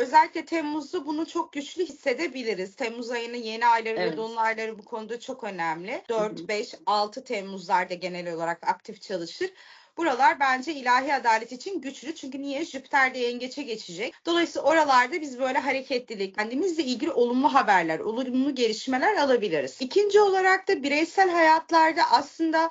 Özellikle Temmuz'da bunu çok güçlü hissedebiliriz. Temmuz ayının yeni ayları Evet. ve dolunayları bu konuda çok önemli. 4, hı. 5, 6 Temmuz'larda genel olarak aktif çalışır. Buralar bence ilahi adalet için güçlü. Çünkü niye? Jüpiter de yengeçe geçecek. Dolayısıyla oralarda biz böyle hareketlilik, kendimizle ilgili olumlu haberler, olumlu gelişmeler alabiliriz. İkinci olarak da bireysel hayatlarda aslında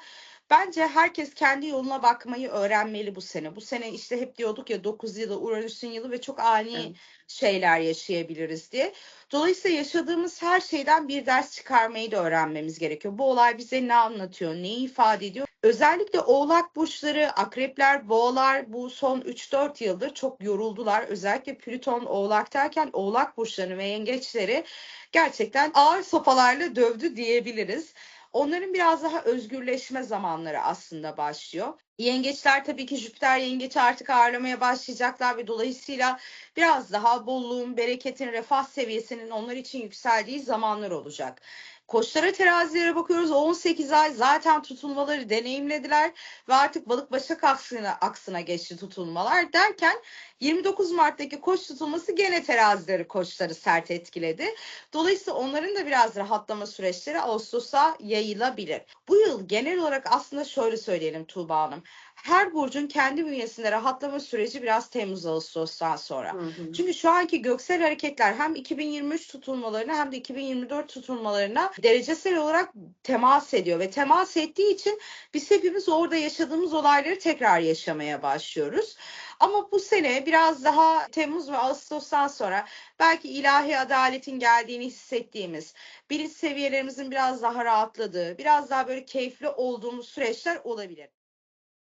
Bence herkes kendi yoluna bakmayı öğrenmeli bu sene. Bu sene işte hep diyorduk ya 9 yılı Uranüs'ün yılı ve çok ani Evet. şeyler yaşayabiliriz diye. Dolayısıyla yaşadığımız her şeyden bir ders çıkarmayı da öğrenmemiz gerekiyor. Bu olay bize ne anlatıyor, neyi ifade ediyor? Özellikle oğlak burçları, akrepler, boğalar bu son 3-4 yıldır çok yoruldular. Özellikle Plüton oğlaktayken oğlak burçlarını ve yengeçleri gerçekten ağır sopalarla dövdü diyebiliriz. Onların biraz daha özgürleşme zamanları aslında başlıyor. Yengeçler tabii ki Jüpiter yengeci artık ağırlamaya başlayacaklar ve dolayısıyla biraz daha bolluğun, bereketin, refah seviyesinin onlar için yükseldiği zamanlar olacak. Koçlara terazilere bakıyoruz. 18 ay zaten tutulmaları deneyimlediler ve artık balık başak aksına, aksına geçti tutulmalar derken 29 Mart'taki koç tutulması gene terazileri koçları sert etkiledi. Dolayısıyla onların da biraz rahatlama süreçleri Ağustos'a yayılabilir. Bu yıl genel olarak aslında şöyle söyleyelim Tuğba Hanım. Her burcun kendi bünyesinde rahatlama süreci biraz Temmuz-Ağustos'tan sonra. Hı hı. Çünkü şu anki göksel hareketler hem 2023 tutulmalarına hem de 2024 tutulmalarına derecesel olarak temas ediyor ve temas ettiği için biz hepimiz orada yaşadığımız olayları tekrar yaşamaya başlıyoruz. Ama bu sene biraz daha Temmuz ve Ağustos'tan sonra belki ilahi adaletin geldiğini hissettiğimiz, bilinç seviyelerimizin biraz daha rahatladığı, biraz daha böyle keyifli olduğumuz süreçler olabilir.